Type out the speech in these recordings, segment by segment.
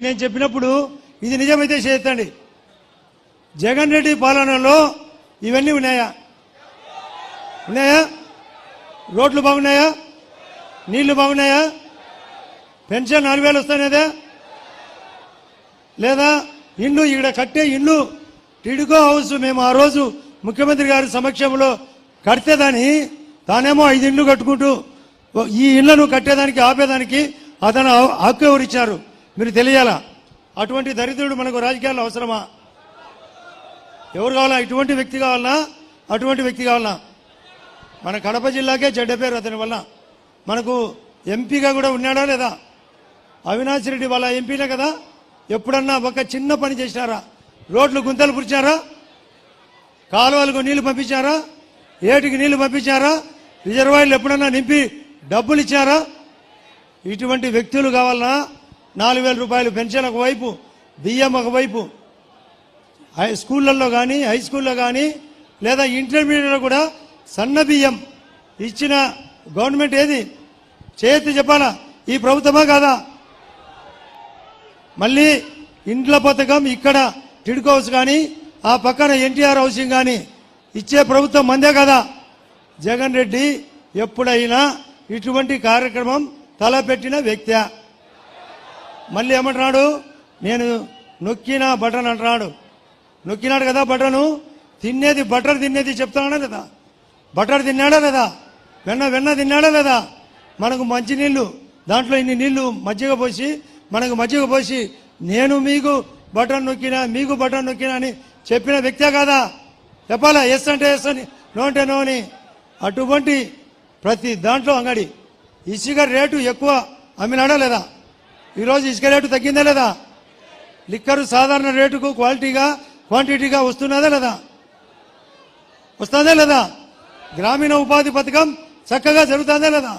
నేను చెప్పినప్పుడు ఇది నిజమైతే చేయొద్దండి జగన్ రెడ్డి పాలనలో ఇవన్నీ ఉన్నాయా? ఉన్నాయా? రోడ్లు బాగున్నాయా? నీళ్ళు బాగున్నాయా? పెన్షన్ నాలుగు వేలు వస్తానేదా లేదా? ఇల్లు ఇక్కడ కట్టే ఇల్లు టిడుకో హౌస్ మేము ఆ రోజు ముఖ్యమంత్రి గారి సమక్షంలో కడితేదాని తానేమో ఐదు ఇండ్లు కట్టుకుంటూ ఈ ఇళ్ళను కట్టేదానికి ఆపేదానికి అతను హక్కు ఎవరిచ్చారు? మీరు తెలియాలా? అటువంటి దరిద్రుడు మనకు రాజకీయాల్లో అవసరమా? ఎవరు కావాలా? ఇటువంటి వ్యక్తి కావాలన్నా అటువంటి వ్యక్తి కావాలన్నా మన కడప జిల్లాకే చెడ్డ పేరు అతని వల్ల. మనకు ఎంపీగా కూడా ఉన్నాడా లేదా? అవినాష్ రెడ్డి వాళ్ళ ఎంపీనే కదా? ఎప్పుడన్నా ఒక చిన్న పని చేసినారా? రోడ్లు గుంతలు పురిచారా కాలువలకు నీళ్ళు పంపించారా ఏటికి నీళ్ళు పంపించారా రిజర్వాయర్లు ఎప్పుడన్నా నింపి డబ్బులు ఇచ్చారా ఇటువంటి వ్యక్తులు కావాలన్నా నాలుగు వేల రూపాయలు పెన్షన్ ఒకవైపు బియ్యం ఒకవైపు. హై స్కూళ్ళల్లో కానీ హై స్కూల్లో కానీ లేదా ఇంటర్మీడియట్లో కూడా సన్న బియ్యం ఇచ్చిన గవర్నమెంట్ ఏది? చేతి చెప్పాలా? ఈ ప్రభుత్వమా కాదా? మళ్ళీ ఇండ్ల పథకం ఇక్కడ టిడ్కో హౌస్ కానీ ఆ పక్కన ఎన్టీఆర్ హౌసింగ్ కానీ ఇచ్చే ప్రభుత్వం మందే కదా? జగన్ రెడ్డి ఎప్పుడైనా ఇటువంటి కార్యక్రమం తలపెట్టిన వ్యక్తి. మళ్ళీ ఏమంటున్నాడు? నేను నొక్కిన బటన్ అంటున్నాడు. నొక్కినాడు కదా బటను తినేది బటర్ తినేది చెప్తాడా లేదా? బటర్ తిన్నాడా లేదా? వెన్న వెన్న తిన్నాడా లేదా? మనకు మంచి నీళ్ళు దాంట్లో ఇన్ని నీళ్ళు మజ్జిగ పోసి మనకు మజ్జిగ పోసి నేను మీకు బటన్ నొక్కినా మీకు బటన్ నొక్కినా అని చెప్పిన వ్యక్తే కాదా? చెప్పాలా? ఎస్ అంటే ఎస్ అని నో అంటే నో అని. అటువంటి ప్రతి దాంట్లో అంగడి. ఇసుక రేటు ఎక్కువ అమ్మినాడా లేదా? ఈరోజు ఇసుక రేటు తగ్గిందా లేదా? లిక్కరు సాధారణ రేటుకు క్వాలిటీగా క్వాంటిటీగా వస్తున్నదా లేదా? వస్తుందా లేదా? గ్రామీణ ఉపాధి పథకం చక్కగా జరుగుతుందా లేదా?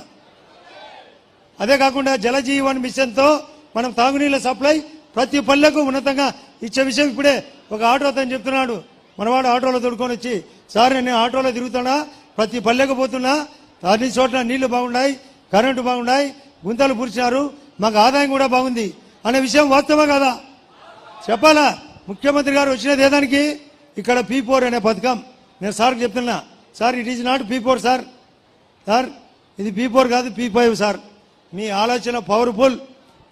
అదే కాకుండా జలజీవన్ మిషన్తో మనం తాగునీళ్ళ సప్లై ప్రతి పల్లెకు ఉన్నతంగా ఇచ్చే విషయం ఇప్పుడే ఒక ఆటో అతను చెప్తున్నాడు. మనవాడు ఆటోలో తోడుకొని వచ్చి సార్ నేను ఆటోలో తిరుగుతున్నా ప్రతి పల్లెకు పోతున్నా అన్ని చోట్ల నీళ్ళు బాగున్నాయి కరెంటు బాగున్నాయి గుంతలు పూర్చినారు మాకు ఆదాయం కూడా బాగుంది అనే విషయం వాస్తవా కదా? చెప్పాలా? ముఖ్యమంత్రి గారు వచ్చినది ఏదానికి? ఇక్కడ పీ ఫోర్ అనే పథకం. నేను సార్కి చెప్తున్నా. Sir it is not P four sir. Sir ఇది పీ ఫోర్ కాదు పీ ఫైవ్ సార్. మీ ఆలోచన పవర్ఫుల్.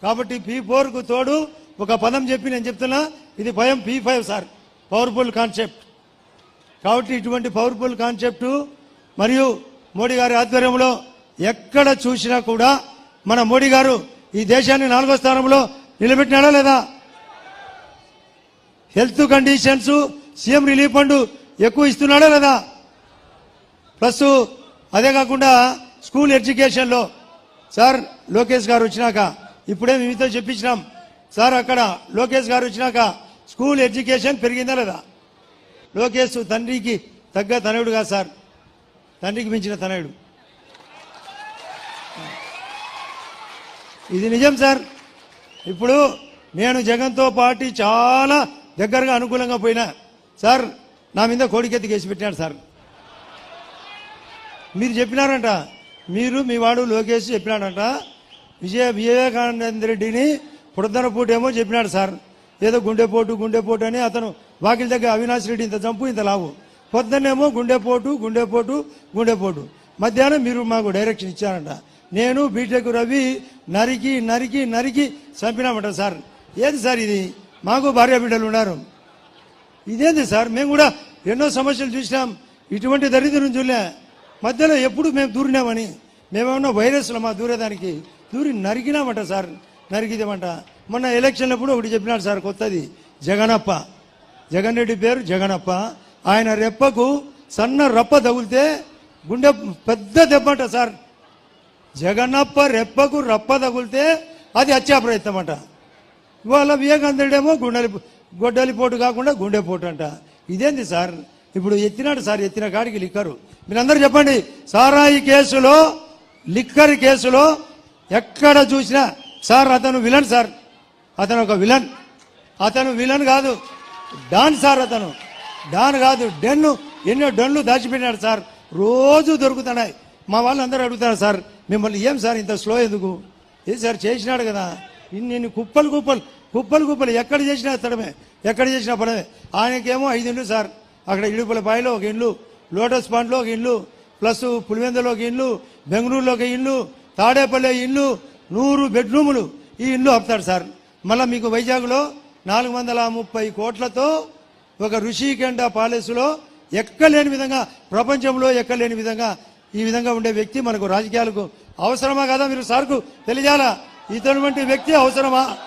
కాబట్టి పీ ఫోర్కు తోడు ఒక పదం చెప్పి నేను చెప్తున్నా. ఇది భయం P five sir. Powerful concept. కాబట్టి ఇటువంటి పవర్ఫుల్ కాన్సెప్టు మరియు మోడీ గారి ఆధ్వర్యంలో ఎక్కడ చూసినా కూడా మన మోడీ గారు ఈ దేశాన్ని నాలుగో స్థానంలో నిలబెట్టినాడా లేదా? Health conditions CM relief fund ఎక్కువ ఇస్తున్నాడా లేదా? ప్లస్ అదే కాకుండా స్కూల్ ఎడ్యుకేషన్లో. సార్ లోకేష్ గారు వచ్చినాక ఇప్పుడే మీతో చెప్పించినాం. సార్ అక్కడ లోకేష్ గారు వచ్చినాక స్కూల్ ఎడ్యుకేషన్ పెరిగిందా లేదా? లోకేష్ తండ్రికి తగ్గ తనయుడు కాదు సార్. తండ్రికి మించిన తనయుడు. ఇది నిజం సార్. ఇప్పుడు నేను జగన్తో పార్టీ చాలా దగ్గరగా అనుకూలంగా పోయినా సార్ నా మీద కోడికెత్తి కేసు పెట్టినాడు సార్. మీరు చెప్పినారంట. మీరు మీ వాడు లోకేష్ చెప్పినాడంట. విజయ వివేకానంద రెడ్డిని పుడతనపూట ఏమో చెప్పినాడు సార్. ఏదో గుండెపోటు గుండెపోటు అని అతను వాకిలి దగ్గర అవినాష్ రెడ్డి ఇంత చంపు ఇంత లావు. పొద్దున్నేమో గుండెపోటు గుండెపోటు గుండెపోటు. మధ్యాహ్నం మీరు మాకు డైరెక్షన్ ఇచ్చారంట. నేను బీటెక్ రవి నరికి నరికి నరికి చంపినామంట సార్. ఏది సార్ ఇది? మాకు భార్య బిడ్డలు ఉన్నారు. ఇదేంది సార్? మేము కూడా ఎన్నో సమస్యలు చూసినాం. ఇటువంటి దరిద్రం చూలే మధ్యలో ఎప్పుడు మేము దూరినామని. మేమేమన్నా వైరస్లమా దూరేదానికి దూరి నరికినామంట సార్. నరికిదేమంట. మొన్న ఎలక్షన్లప్పుడు ఒకటి చెప్పినాడు సార్ కొత్తది. జగనప్ప. జగన్ రెడ్డి పేరు జగనప్ప. ఆయన రెప్పకు సన్న రప్ప తగిలితే గుండె పెద్ద దెబ్బంట సార్. జగనప్ప రెప్పకు రప్ప తగిలితే అది హత్యా ప్రయత్నం అంట. ఇవాళ వివేకానందుడేమో గుండెలి గొడ్డలిపోటు కాకుండా గుండెపోటు అంట. ఇదేంది సార్? ఇప్పుడు ఎత్తినాడు సార్ ఎత్తిన కాడికి లిక్కరు. మీరందరూ చెప్పండి సారాయి కేసులో లిక్కర్ కేసులో ఎక్కడ చూసినా సార్ అతను విలన్ సార్. అతను ఒక విలన్. అతను విలన్ కాదు డాన్ సార్ అతను. డాన్ కాదు డెన్ను ఎన్నో డన్లు దాచిపెట్టినాడు సార్. రోజు దొరుకుతున్నాయి. మా వాళ్ళు అందరూ అడుగుతారు సార్ మిమ్మల్ని ఏం సార్ ఇంత స్లో ఎందుకు? ఏది సార్ చేసినాడు కదా. ఇన్ని ఇన్ని కుప్పలు కుప్పలు కుప్పలు కుప్పలు. ఎక్కడ చేసినా తడమే. ఎక్కడ చేసినా పడమే. ఆయనకేమో ఐదు ఇండ్లు సార్. అక్కడ ఇడుపుల బాయిలో ఒక ఇల్లు లోటస్ పాండ్లో ఒక ఇల్లు ప్లస్ పులివెందులో ఒక ఇల్లు బెంగళూరులో ఒక ఇల్లు తాడేపల్లి ఇల్లు నూరు బెడ్రూములు ఈ ఇల్లు ఆపుతాడు సార్. మళ్ళీ మీకు వైజాగ్లో నాలుగు వందల ముప్పై కోట్లతో ఒక ఋషికెండ ప్యాలెస్లో ఎక్కలేని విధంగా ప్రపంచంలో ఎక్కలేని విధంగా ఈ విధంగా ఉండే వ్యక్తి మనకు రాజకీయాలకు అవసరమా కదా మీరు సార్కు తెలియాలా? ఇటువంటి వ్యక్తి అవసరమా?